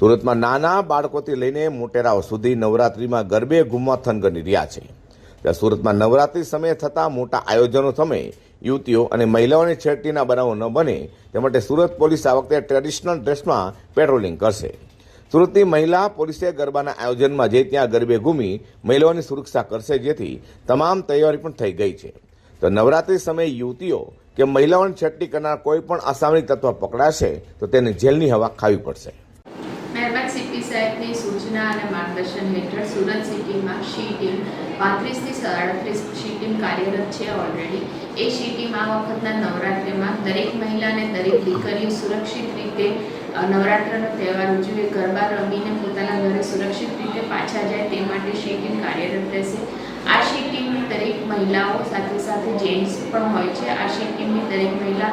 સુરતમાં નાના બાળકોથી લઈને મોટેરાઓ સુધી નવરાત્રિમાં ગરબે ઘૂમવા થનગની રહ્યા છે. ત્યાં સુરતમાં નવરાત્રિ સમયે થતા મોટા આયોજનો સમયે યુવતીઓ અને મહિલાઓની છેડતીના બનાવો ન બને, તે માટે સુરત પોલીસ આ વખતે ટ્રેડિશનલ ડ્રેસમાં પેટ્રોલિંગ કરશે. સુરતની મહિલા પોલીસે ગરબાના આયોજનમાં જે ત્યાં ગરબે ઘૂમી મહિલાઓની સુરક્ષા કરશે, જેથી તમામ તૈયારી પણ થઈ ગઈ છે. તો નવરાત્રિ સમયે યુવતીઓ કે મહિલાઓની છેડતી કરનાર કોઈ પણ અસામરિક તત્વ પકડાશે, તો તેને જેલની હવા ખાવી પડશે. સાહેબની સૂચના અને માર્ગદર્શન હેઠળ સુરત સિટીમાં શી ટીમ પાંત્રીસથી સાડત્રીસ શી ટીમ કાર્યરત છે ઓલરેડી એ શી ટીમ આ વખતના નવરાત્રિમાં દરેક મહિલા અને દરેક દીકરીઓ સુરક્ષિત રીતે નવરાત્રનો તહેવાર ઉજવે, ગરબા રમીને પોતાના ઘરે સુરક્ષિત રીતે પાછા જાય તે માટે શી ટીમ કાર્યરત રહેશે. આ શી ટીમની દરેક મહિલાઓ સાથે સાથે જેન્ટ્સ પણ હોય છે. આ શી ટીમની દરેક મહિલા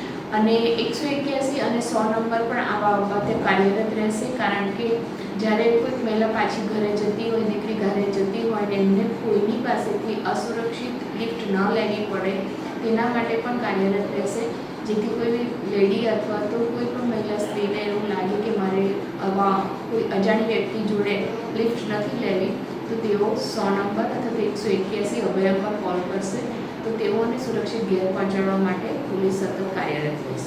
અને એકસો એક્યાસી અને સો નંબર પણ આવા વખતે કાર્યરત રહેશે, કારણ કે જ્યારે કોઈક મહિલા પાછી ઘરે જતી હોય, દીકરી ઘરે જતી હોય, એમને કોઈની પાસેથી અસુરક્ષિત લિફ્ટ ન લેવી પડે, તેના માટે પણ કાર્યરત રહેશે. જેથી કોઈ લેડી અથવા તો કોઈ પણ મહિલા સ્ત્રીને એવું લાગે કે મારે આવા કોઈ અજાણી વ્યક્તિ જોડે લિફ્ટ નથી લેવી, તો તેઓ સો નંબર અથવા તો એકસો એક્યાસી અભય પર કોલ કરશે. તો સુરક્ષિત ઘેર પહોંચાડવા માટે પોલીસ સતત કાર્યરત રહેશે.